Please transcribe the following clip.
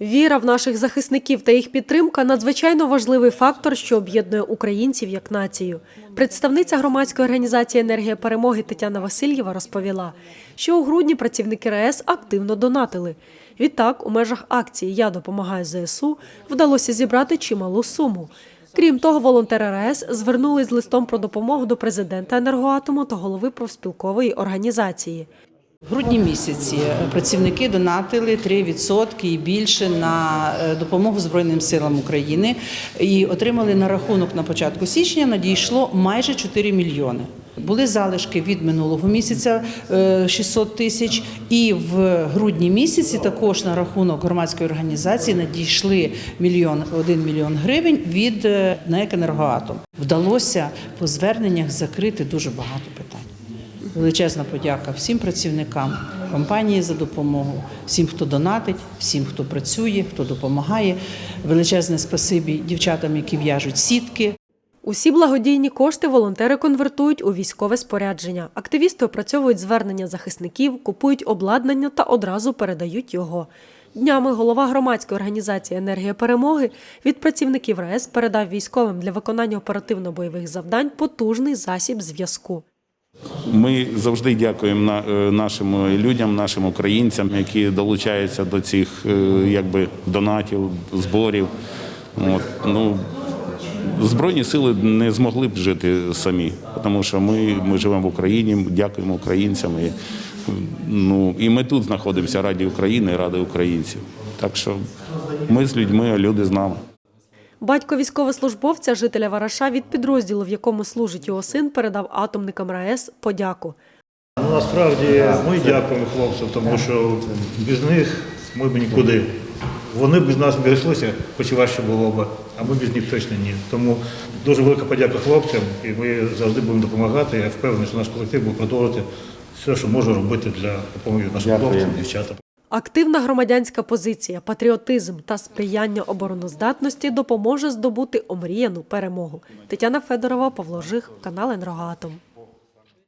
Віра в наших захисників та їх підтримка надзвичайно важливий фактор, що об'єднує українців як націю. Представниця громадської організації Енергія перемоги Тетяна Васильєва розповіла, що у грудні працівники РАЕС активно донатили. Відтак, у межах акції Я допомагаю ЗСУ вдалося зібрати чималу суму. Крім того, волонтери РАЕС звернулись з листом про допомогу до президента енергоатому та голови профспілкової організації. В грудні місяці працівники донатили 3% і більше на е, допомогу Збройним силам України і отримали на рахунок на початку січня надійшло майже 4 мільйони. Були залишки від минулого місяця е, 600 тисяч, і в грудні місяці також на рахунок громадської організації надійшли мільйон один мільйон гривень від е, НЕК «Енергоатом». Вдалося по зверненнях закрити дуже багато. Величезна подяка всім працівникам компанії за допомогу, всім, хто донатить, всім, хто працює, хто допомагає. Величезне спасибі дівчатам, які в'яжуть сітки. Усі благодійні кошти волонтери конвертують у військове спорядження. Активісти опрацьовують звернення захисників, купують обладнання та одразу передають його. Днями голова громадської організації Енергія перемоги від працівників РАЕС передав військовим для виконання оперативно-бойових завдань потужний засіб зв'язку. Ми завжди дякуємо е, нашим людям, нашим українцям, які долучаються до цих е, якби донатів, зборів. От, ну, Збройні сили не змогли б жити самі, тому що ми, ми живемо в Україні, дякуємо українцям. І, ну, і ми тут знаходимося раді України, ради українців. Так що ми з людьми, а люди з нами. Батько військовослужбовця, жителя Вараша від підрозділу, в якому служить його син, передав атомникам РАЕС подяку. Ну, насправді ми дякуємо хлопцям, тому що без них ми б нікуди. Вони б без нас обійшлися, хоч і важче було б, а ми без них точно ні. Тому дуже велика подяка хлопцям, і ми завжди будемо допомагати. Я впевнений, що наш колектив буде продовжувати все, що може робити для допомоги нашим хлопцям, дівчатам. Активна громадянська позиція, патріотизм та сприяння обороноздатності допоможе здобути омріяну перемогу. Тетяна Федорова, Павло Жих, канал Енергоатом.